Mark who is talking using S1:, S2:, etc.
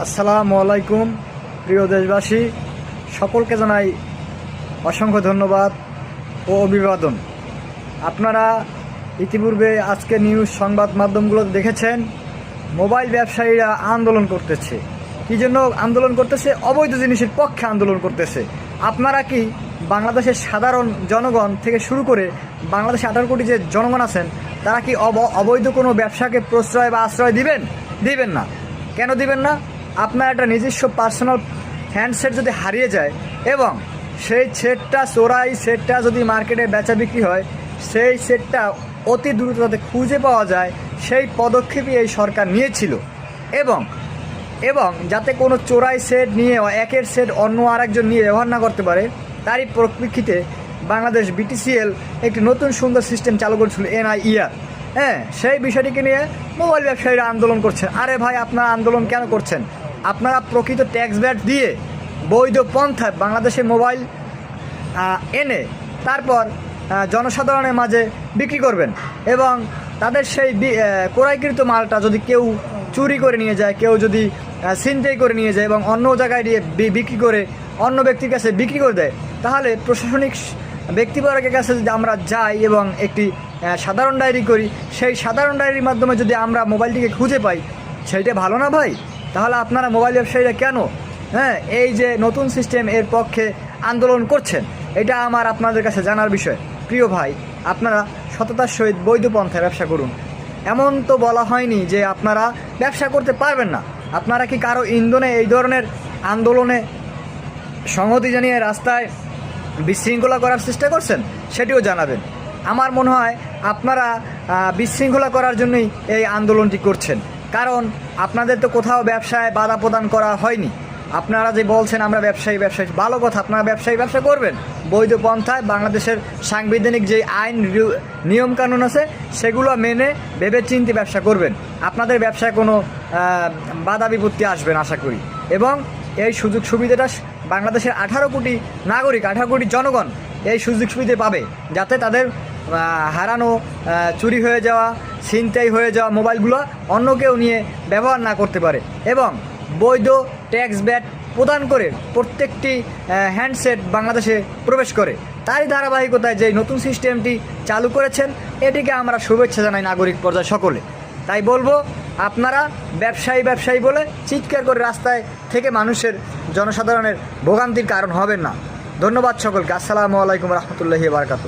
S1: আসসালামু আলাইকুম, প্রিয় দেশবাসী। সকলকে জানাই অসংখ্য ধন্যবাদ ও অভিবাদন। আপনারা ইতিপূর্বে আজকে নিউজ সংবাদ মাধ্যমগুলো দেখেছেন, মোবাইল ব্যবসায়ীরা আন্দোলন করতেছে। কী জন্য আন্দোলন করতেছে? অবৈধ জিনিসের পক্ষে আন্দোলন করতেছে। আপনারা কি বাংলাদেশের সাধারণ জনগণ থেকে শুরু করে বাংলাদেশে আঠারো কোটি যে জনগণ আছেন, তারা কি অব- অবৈধ কোনো ব্যবসাকে প্রশ্রয় বা আশ্রয় দিবেন? দিবেন না। কেন দিবেন না? আপনার একটা নিজস্ব পার্সোনাল হ্যান্ডসেট যদি হারিয়ে যায় এবং সেই সেটটা চোরাই সেটটা যদি মার্কেটে বেচা বিক্রি হয়, সেই সেটটা অতি দ্রুত যাতে খুঁজে পাওয়া যায়, সেই পদক্ষেপই এই সরকার নিয়েছিল। এবং এবং যাতে কোনো চোরাই সেট নিয়ে একের সেট অন্য আরেকজন নিয়ে ব্যবহার না করতে পারে, তারই পরিপ্রেক্ষিতে বাংলাদেশ বিটিসিএল একটি নতুন সুন্দর সিস্টেম চালু করেছিল এনআইইআর হ্যাঁ সেই বিষয়টিকে নিয়ে মোবাইল ব্যবসায়ীরা আন্দোলন করছে। আরে ভাই, আপনারা আন্দোলন কেন করছেন? আপনারা প্রকৃত ট্যাক্স ব্যাট দিয়ে বৈধ পন্থায় বাংলাদেশে মোবাইল এনে তারপর জনসাধারণের মাঝে বিক্রি করবেন এবং তাদের সেই ক্রয়কৃত মালটা যদি কেউ চুরি করে নিয়ে যায়, কেউ যদি ছিনতাই করে নিয়ে যায় এবং অন্য জায়গায় দিয়ে বিক্রি করে অন্য ব্যক্তির কাছে বিক্রি করে দেয়, তাহলে প্রশাসনিক ব্যক্তিবর্গের কাছে যদি আমরা যাই এবং একটি সাধারণ ডায়েরি করি, সেই সাধারণ ডায়েরির মাধ্যমে যদি আমরা মোবাইলটিকে খুঁজে পাই, সেইটা ভালো না ভাই? তাহলে আপনারা মোবাইল ব্যবসায়ীরা কেন হ্যাঁ এই যে নতুন সিস্টেম এর পক্ষে আন্দোলন করছেন, এটা আমার আপনাদের কাছে জানার বিষয়। প্রিয় ভাই, আপনারা সততার সহিত বৈধ পন্থায় ব্যবসা করুন। এমন তো বলা হয়নি যে আপনারা ব্যবসা করতে পারবেন না। আপনারা কি কারও ইন্ধনে এই ধরনের আন্দোলনে সংহতি জানিয়ে রাস্তায় বিশৃঙ্খলা করার চেষ্টা করছেন? সেটিও জানাবেন। আমার মনে হয় আপনারা বিশৃঙ্খলা করার জন্যই এই আন্দোলনটি করছেন। কারণ আপনাদের তো কোথাও ব্যবসায় বাধা প্রদান করা হয়নি। আপনারা যে বলছেন আমরা ব্যবসায়ী ব্যবসায়ী, ভালো কথা, আপনারা ব্যবসায়ী, ব্যবসা করবেন। বৈধ পন্থায় বাংলাদেশের সাংবিধানিক যে আইন নিয়মকানুন আছে, সেগুলো মেনে ভেবে চিন্তে ব্যবসা করবেন। আপনাদের ব্যবসায় কোনো বাধা বিপত্তি আসবে না, আশা করি। এবং এই সুযোগ সুবিধাটা বাংলাদেশের আঠারো কোটি নাগরিক, আঠারো কোটি জনগণ এই সুযোগ সুবিধে পাবে, যাতে তাদের হারানো চুরি হয়ে যাওয়া, ছিনতাই হয়ে যাওয়া মোবাইলগুলো অন্য কেউ নিয়ে ব্যবহার না করতে পারে। এবং বৈধ ট্যাক্স ব্যাট প্রদান করে প্রত্যেকটি হ্যান্ডসেট বাংলাদেশে প্রবেশ করে। তারই ধারাবাহিকতায় যে নতুন সিস্টেমটি চালু করেছেন, এটিকে আমরা শুভেচ্ছা জানাই নাগরিক পর্যায়ে সকলে। তাই বলব, আপনারা ব্যবসায়ী ব্যবসায়ী বলে চিৎকার করে রাস্তায় থেকে মানুষের জনসাধারণের ভোগান্তির কারণ হবেন না। ধন্যবাদ সকলকে। আসসালামু আলাইকুম রহমতুল্লাহি বারকাত